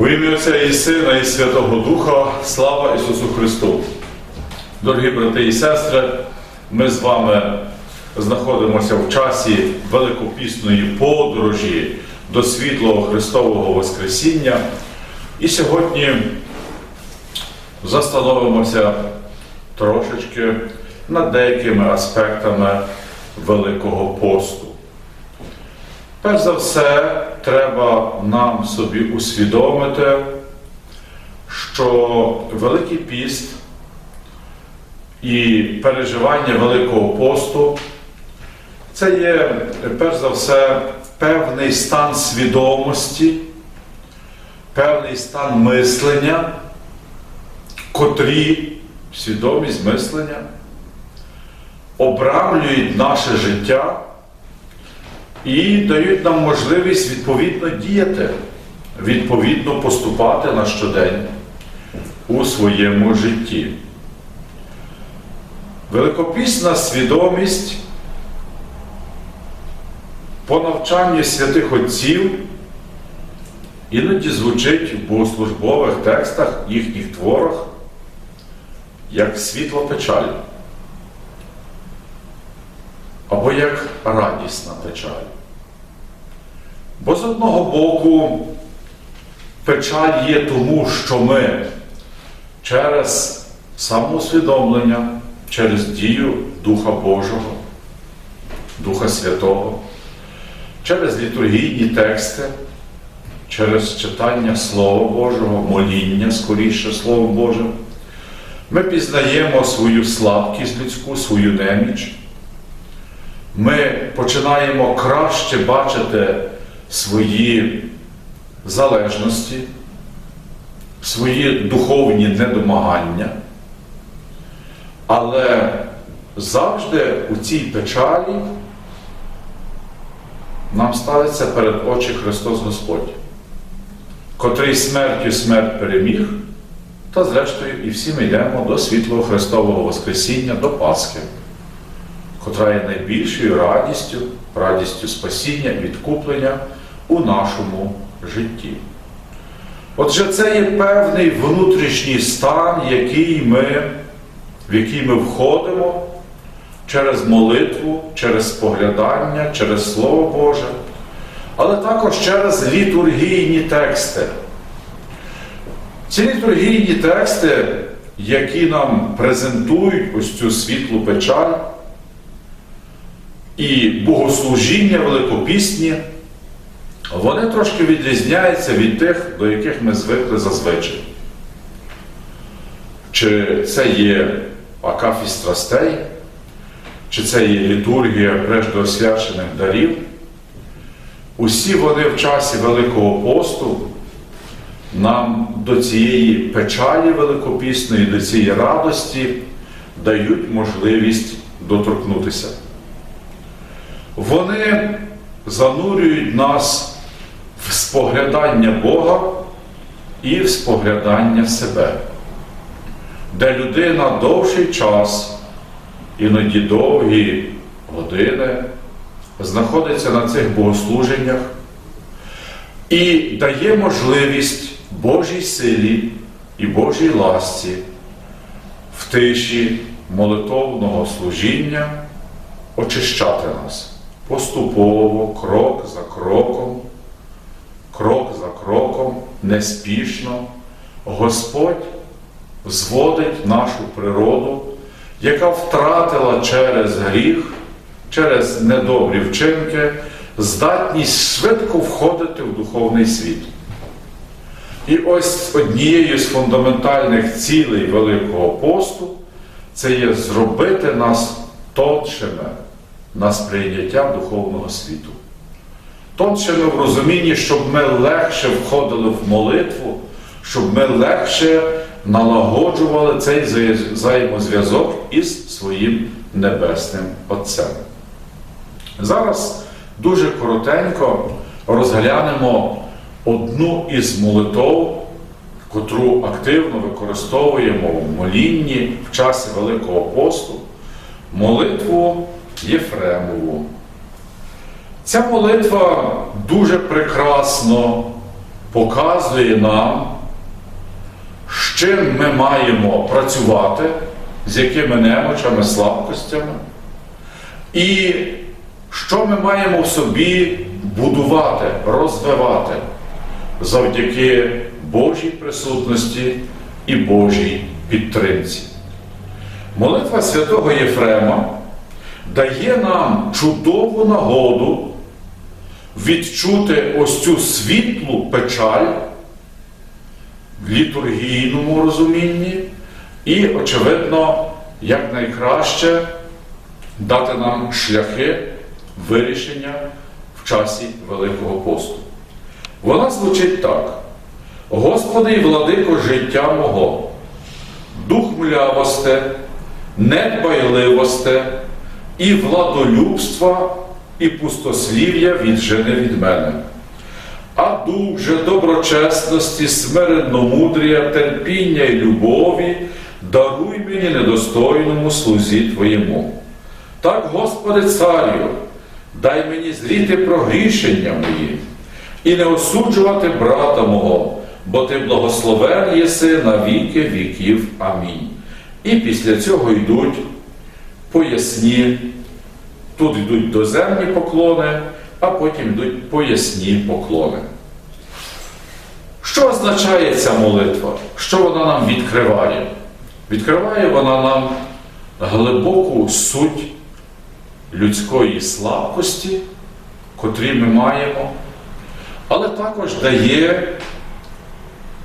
У ім'я Отця і Сина, і Святого Духа, слава Ісусу Христу! Дорогі брати і сестри, ми з вами знаходимося в часі великопісної подорожі до світлого Христового Воскресіння. І сьогодні застановимося трошечки над деякими аспектами Великого посту. Перш за все, треба нам собі усвідомити, що Великий піст і переживання Великого посту це є, перш за все, певний стан свідомості, певний стан мислення, котрі свідомість мислення обрамлюють наше життя і дають нам можливість відповідно діяти, відповідно поступати на щодень у своєму житті. Великопісна свідомість по навчанні святих Отців іноді звучить в богослужбових текстах, їхніх творах, як світло печаль або як радісна печаль. Бо з одного боку печаль є тому, що ми через самоусвідомлення, через дію Духа Божого, Духа Святого, через літургійні тексти, через читання Слова Божого, моління скоріше Словом Божим, ми пізнаємо свою слабкість людську, свою неміч. Ми починаємо краще бачити свої залежності, свої духовні недомагання, але завжди у цій печалі нам ставиться перед очі Христос Господь, котрий смертю смерть переміг, та зрештою і всі ми йдемо до світлого Христового Воскресіння, до Пасхи котра є найбільшою радістю, радістю спасіння, відкуплення у нашому житті. Отже, це є певний внутрішній стан, який ми, в який ми входимо через молитву, через споглядання, через Слово Боже, але також через літургійні тексти. Ці літургійні тексти, які нам презентують ось цю світлу печаль, і богослужіння великопісні, вони трошки відрізняються від тих, до яких ми звикли зазвичай. Чи це є акафіст страстей, чи це є літургія преждоосвячених дарів. Усі вони в часі Великого посту нам до цієї печалі великопісної, до цієї радості дають можливість доторкнутися. Вони занурюють нас в споглядання Бога і в споглядання себе, де людина довший час, іноді довгі години, знаходиться на цих богослуженнях і дає можливість Божій силі і Божій ласці в тиші молитовного служіння очищати нас поступово, крок за кроком, крок за кроком, неспішно, Господь зводить нашу природу, яка втратила через гріх, через недобрі вчинки, здатність швидко входити в духовний світ. І ось однією з фундаментальних цілей Великого посту це є зробити нас тоншими на сприйняття духовного світу. Тоншими в розумінні, щоб ми легше входили в молитву, щоб ми легше налагоджували цей взаємозв'язок із своїм Небесним Отцем. Зараз дуже коротенько розглянемо одну із молитов, котру активно використовуємо в молінні в часі Великого посту, молитву Єфремову. Ця молитва дуже прекрасно показує нам, з чим ми маємо працювати, з якими немочами, слабкостями, і що ми маємо в собі будувати, розвивати завдяки Божій присутності і Божій підтримці. Молитва святого Єфрема дає нам чудову нагоду відчути ось цю світлу печаль в літургійному розумінні і, очевидно, якнайкраще дати нам шляхи вирішення в часі Великого посту. Вона звучить так: Господи і владико життя мого, дух млявосте, недбайливосте і владолюбства, і пустослів'я віджени від мене. А дух же доброчесності, смиренномудрія, терпіння і любові даруй мені недостойному слузі Твоєму. Так, Господи, царю, дай мені зріти прогрішення мої і не осуджувати брата мого, бо ти благословен єси на віки віків. Амінь. І після цього йдуть поясні, тут йдуть доземні поклони, а потім йдуть поясні поклони. Що означає ця молитва? Що вона нам відкриває? Відкриває вона нам глибоку суть людської слабкості, котрі ми маємо, але також дає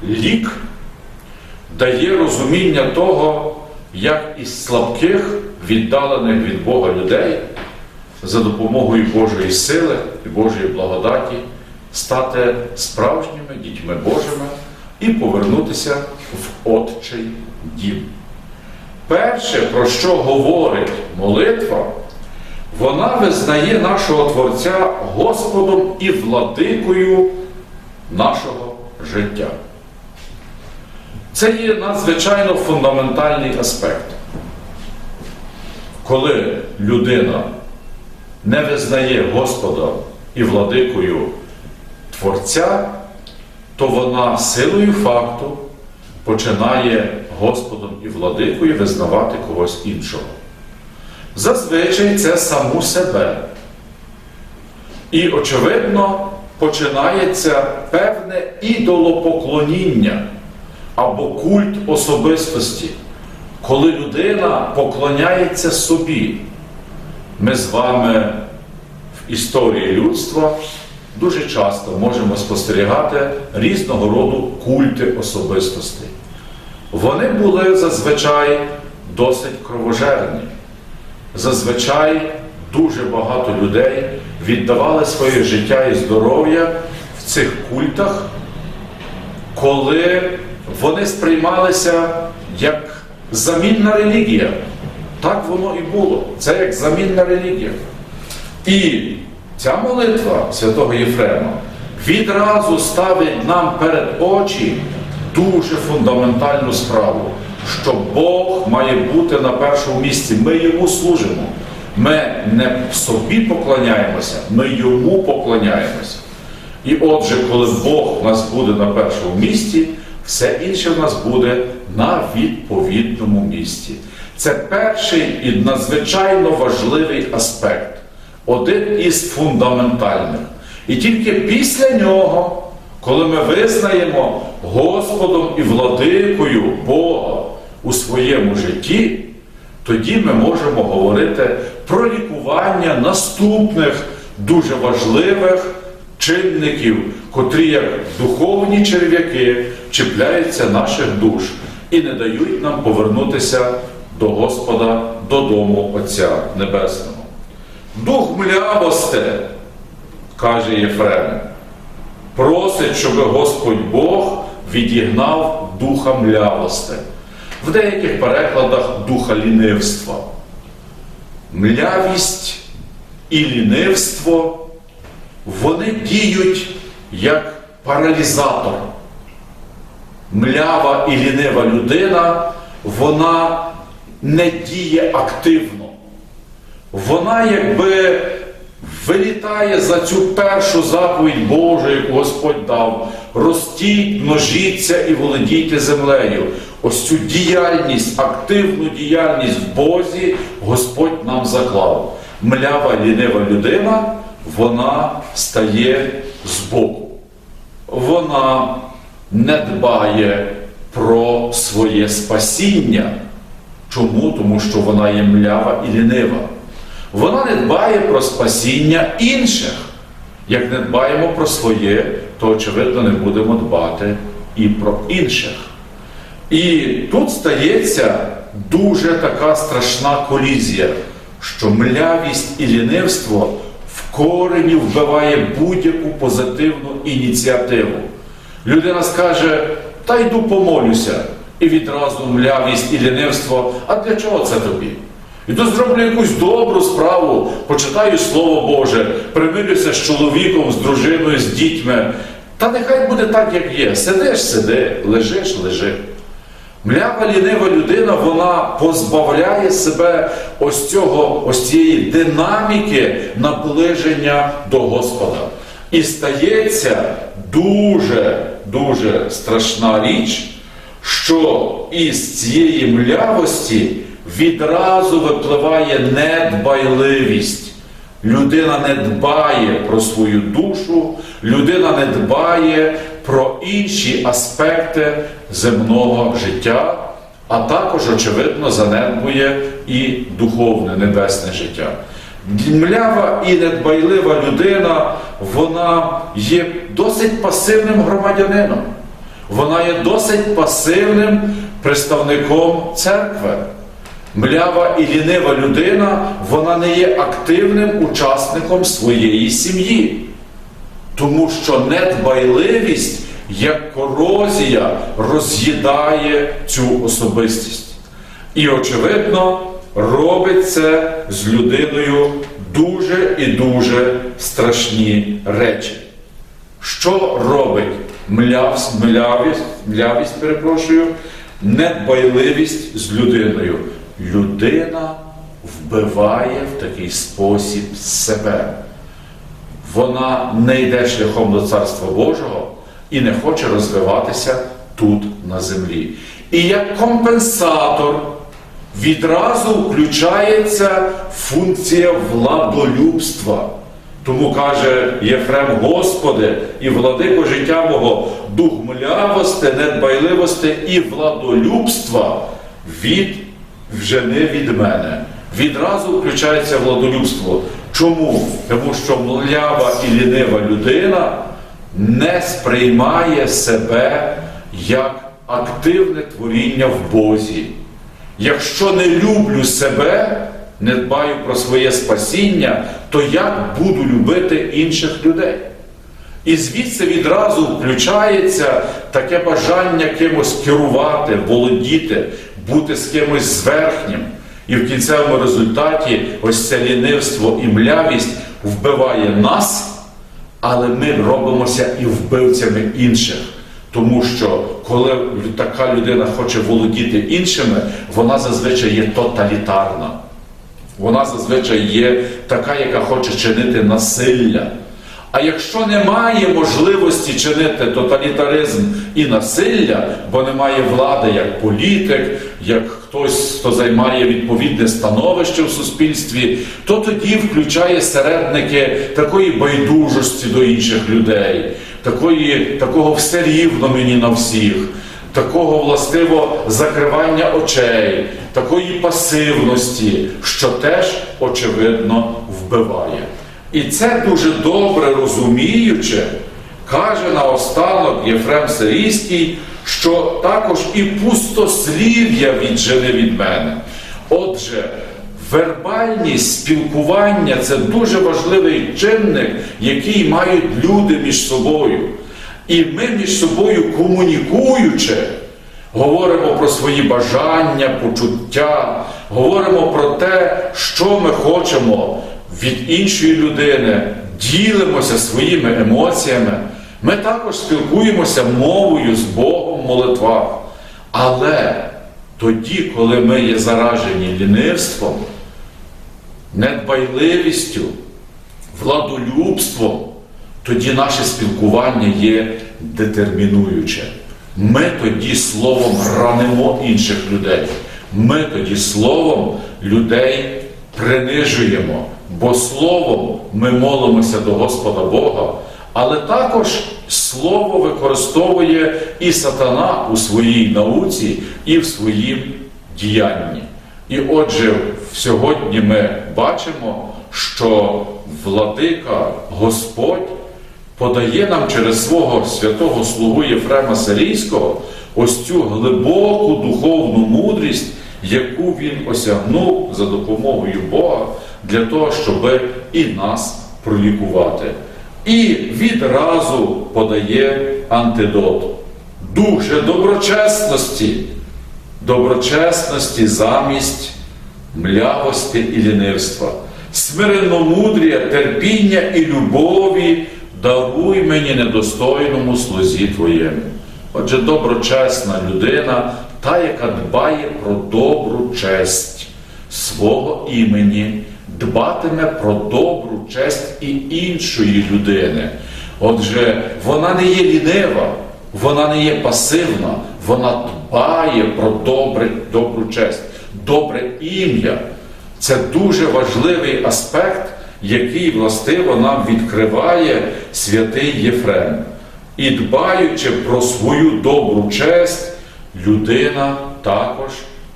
лік, дає розуміння того, як із слабких, віддалених від Бога людей за допомогою Божої сили і Божої благодаті стати справжніми дітьми Божими і повернутися в Отчий дім. Перше, про що говорить молитва, вона визнає нашого Творця Господом і владикою нашого життя. Це є надзвичайно фундаментальний аспект. Коли людина не визнає Господа і владикою Творця, то вона силою факту починає Господом і владикою визнавати когось іншого. Зазвичай це саму себе. І, очевидно, починається певне ідолопоклоніння або культ особистості, коли людина поклоняється собі. Ми з вами в історії людства дуже часто можемо спостерігати різного роду культи особистостей. Вони були зазвичай досить кровожерні. Зазвичай дуже багато людей віддавали своє життя і здоров'я в цих культах, коли вони сприймалися як замінна релігія. Так воно і було. Це як замінна релігія. І ця молитва святого Єфрема відразу ставить нам перед очі дуже фундаментальну справу, що Бог має бути на першому місці. Ми йому служимо. Ми не собі поклоняємося, ми йому поклоняємося. І отже, коли Бог у нас буде на першому місці, все інше в нас буде на відповідному місці. Це перший і надзвичайно важливий аспект, один із фундаментальних. І тільки після нього, коли ми визнаємо Господом і владикою Бога у своєму житті, тоді ми можемо говорити про лікування наступних дуже важливих чинників, котрі, як духовні черв'яки, чіпляються наших душ і не дають нам повернутися до Господа, додому Отця Небесного. Дух млявосте, каже Єфрем, просить, щоб Господь Бог відігнав духа млявосте. В деяких перекладах духа лінивства. Млявість і лінивство вони діють як паралізатор. Млява і лінива людина, вона не діє активно. Вона якби вилітає за цю першу заповідь Божу, яку Господь дав. Ростіть, множіться і володійте землею. Ось цю діяльність, активну діяльність в Бозі Господь нам заклав. Млява лінива людина, вона стає збоку. Вона не дбає про своє спасіння. Чому? Тому що вона є млява і лінива. Вона не дбає про спасіння інших. Як не дбаємо про своє, то очевидно не будемо дбати і про інших. І тут стається дуже така страшна колізія, що млявість і лінивство в корені вбиває будь-яку позитивну ініціативу. Людина скаже, та йду помолюся, і відразу млявість і лінивство, а для чого це тобі? Іду зроблю якусь добру справу, почитаю Слово Боже, примирюся з чоловіком, з дружиною, з дітьми. Та нехай буде так, як є. Сидиш, сиди, лежиш, лежи. Млява лінива людина, вона позбавляє себе ось цього, ось цієї динаміки наближення до Господа. І стається дуже, дуже страшна річ, що із цієї млявості відразу випливає недбайливість. Людина не дбає про свою душу, людина не дбає про інші аспекти земного життя, а також, очевидно, занедбує і духовне небесне життя. Млява і недбайлива людина, вона є досить пасивним громадянином. Вона є досить пасивним представником церкви. Млява і лінива людина, вона не є активним учасником своєї сім'ї. Тому що недбайливість, як корозія, роз'їдає цю особистість. І, очевидно, робить це з людиною дуже і дуже страшні речі. Що робить млявість, млявість, млявість перепрошую, недбайливість з людиною? Людина вбиває в такий спосіб себе. Вона не йде шляхом до Царства Божого і не хоче розвиватися тут на землі. І як компенсатор відразу включається функція владолюбства. Тому каже Єфрем, Господи, і владико життя мого, дух млявости, недбайливості і владолюбства від вжени від мене. Відразу включається владолюбство. Чому? Тому що млява і лінива людина не сприймає себе як активне творіння в Бозі. Якщо не люблю себе, не дбаю про своє спасіння, то як буду любити інших людей? І звідси відразу включається таке бажання кимось керувати, володіти, бути з кимось зверхнім. І в кінцевому результаті ось це лінивство і млявість вбиває нас, але ми робимося і вбивцями інших. Тому що коли така людина хоче володіти іншими, вона зазвичай є тоталітарна. Вона зазвичай є така, яка хоче чинити насилля. А якщо немає можливості чинити тоталітаризм і насилля, бо немає влади як політик, як хтось, хто займає відповідне становище в суспільстві, то тоді включає середники такої байдужості до інших людей, такої, такого все рівно мені на всіх. Такого властиво закривання очей, такої пасивності, що теж очевидно вбиває. І це дуже добре розуміючи, каже наостанок Єфрем Сирійський, що також і пустослів'я віджени від мене. Отже, вербальність спілкування це дуже важливий чинник, який мають люди між собою. І ми між собою комунікуючи, говоримо про свої бажання, почуття, говоримо про те, що ми хочемо від іншої людини, ділимося своїми емоціями. Ми також спілкуємося мовою з Богом в молитвах. Але тоді, коли ми є заражені лінивством, недбайливістю, владолюбством, тоді наше спілкування є детермінуюче. Ми тоді словом ранимо інших людей. Ми тоді словом людей принижуємо, бо словом ми молимося до Господа Бога, але також слово використовує і сатана у своїй науці, і в своїм діянні. І отже, сьогодні ми бачимо, що владика Господь подає нам через свого святого слугу Єфрема Сирійського ось цю глибоку духовну мудрість, яку він осягнув за допомогою Бога для того, щоб і нас пролікувати. І відразу подає антидот. Дух же доброчесності, доброчесності замість млявості і лінивства, смиренномудрія, терпіння і любові даруй мені недостойному слузі Твоєму. Отже, доброчесна людина, та, яка дбає про добру честь свого імені, дбатиме про добру честь і іншої людини. Отже, вона не є лінива, вона не є пасивна, вона дбає про добре, добру честь, добре ім'я. Це дуже важливий аспект, який властиво нам відкриває святий Єфрем. І дбаючи про свою добру честь, людина також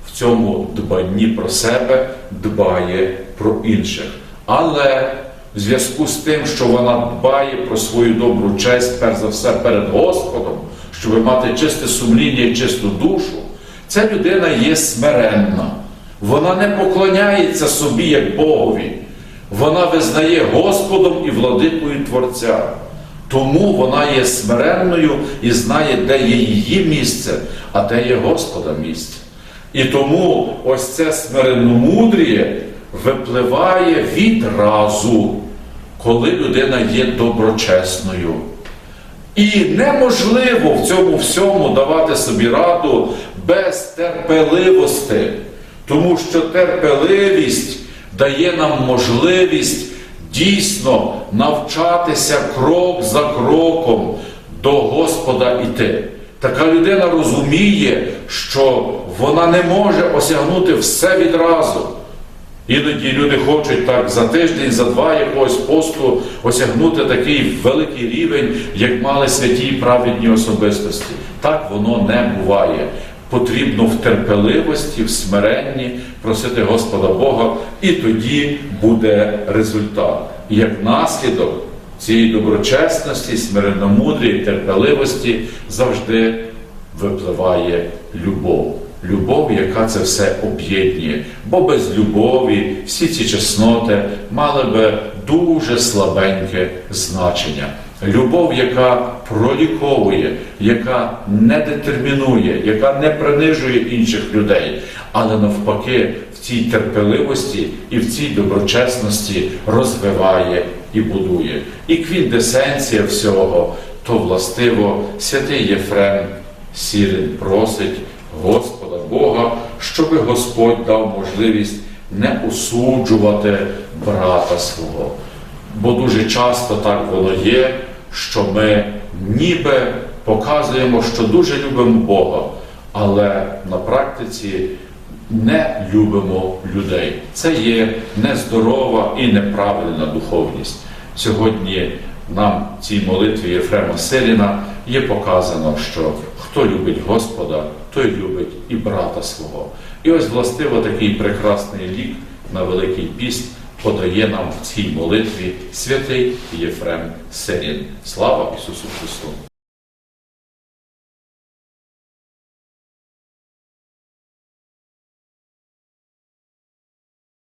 в цьому дбанні про себе дбає про інших. Але в зв'язку з тим, що вона дбає про свою добру честь, перш за все перед Господом, щоб мати чисте сумління і чисту душу, ця людина є смиренна. Вона не поклоняється собі як Богові. Вона визнає Господом і владикою Творця. Тому вона є смиренною і знає, де є її місце, а де є Господа місце. І тому ось це смиренномудріє випливає відразу, коли людина є доброчесною. І неможливо в цьому всьому давати собі раду без терпеливості, тому що терпеливість дає нам можливість дійсно навчатися крок за кроком до Господа іти. Така людина розуміє, що вона не може осягнути все відразу. Іноді люди хочуть так за тиждень, за два якогось посту осягнути такий великий рівень, як мали святі праведні особистості. Так воно не буває. Потрібно в терпеливості, в смиренні просити Господа Бога, і тоді буде результат. Як наслідок цієї доброчесності, смиренномудрії, терпеливості завжди випливає любов. Любов, яка це все об'єднує. Бо без любові всі ці чесноти мали би дуже слабеньке значення. Любов, яка проліковує, яка не детермінує, яка не принижує інших людей, але навпаки, в цій терпеливості і в цій доброчесності розвиває і будує. І квіндесенція всього, то властиво святий Єфрем Сірин просить Господа Бога, щоби Господь дав можливість не осуджувати брата свого. Бо дуже часто так воно є, що ми ніби показуємо, що дуже любимо Бога, але на практиці не любимо людей. Це є нездорова і неправильна духовність. Сьогодні нам в цій молитві Єфрема Сиріна є показано, що хто любить Господа, той любить і брата свого. І ось властиво такий прекрасний лік на Великий Піст подає нам в цій молитві святий Єфрем Сирін. Слава Ісусу Христу!